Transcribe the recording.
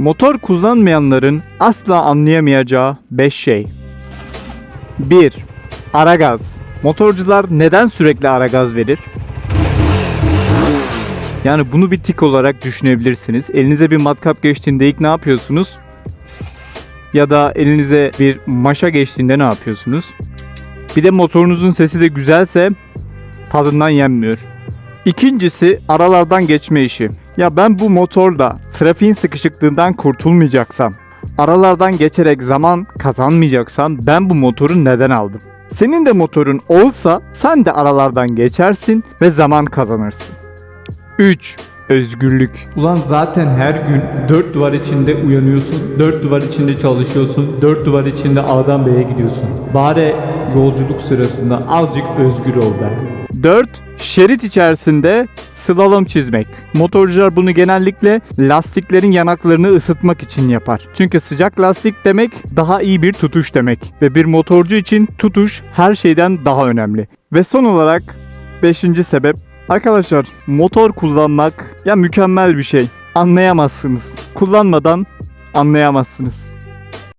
Motor kullanmayanların asla anlayamayacağı 5 şey. 1. Ara gaz. Motorcular neden sürekli ara gaz verir? Yani bunu bir tik olarak düşünebilirsiniz. Elinize bir matkap geçtiğinde ilk ne yapıyorsunuz? Ya da elinize bir maşa geçtiğinde ne yapıyorsunuz? Bir de motorunuzun sesi de güzelse tadından yenmiyor. İkincisi aralardan geçme işi. Ya ben bu motorla trafiğin sıkışıklığından kurtulmayacaksam, aralardan geçerek zaman kazanmayacaksam ben bu motoru neden aldım? Senin de motorun olsa sen de aralardan geçersin ve zaman kazanırsın. 3. Özgürlük. Ulan zaten her gün dört duvar içinde uyanıyorsun, dört duvar içinde çalışıyorsun, dört duvar içinde A'dan B'ye gidiyorsun. Bari yolculuk sırasında azıcık özgür ol be. 4. Şerit içerisinde slalom çizmek. Motorcular bunu genellikle lastiklerin yanaklarını ısıtmak için yapar. Çünkü sıcak lastik demek daha iyi bir tutuş demek. Ve bir motorcu için tutuş her şeyden daha önemli. Ve son olarak 5. sebep Arkadaşlar motor kullanmak ya mükemmel bir şey. Anlayamazsınız. Kullanmadan anlayamazsınız.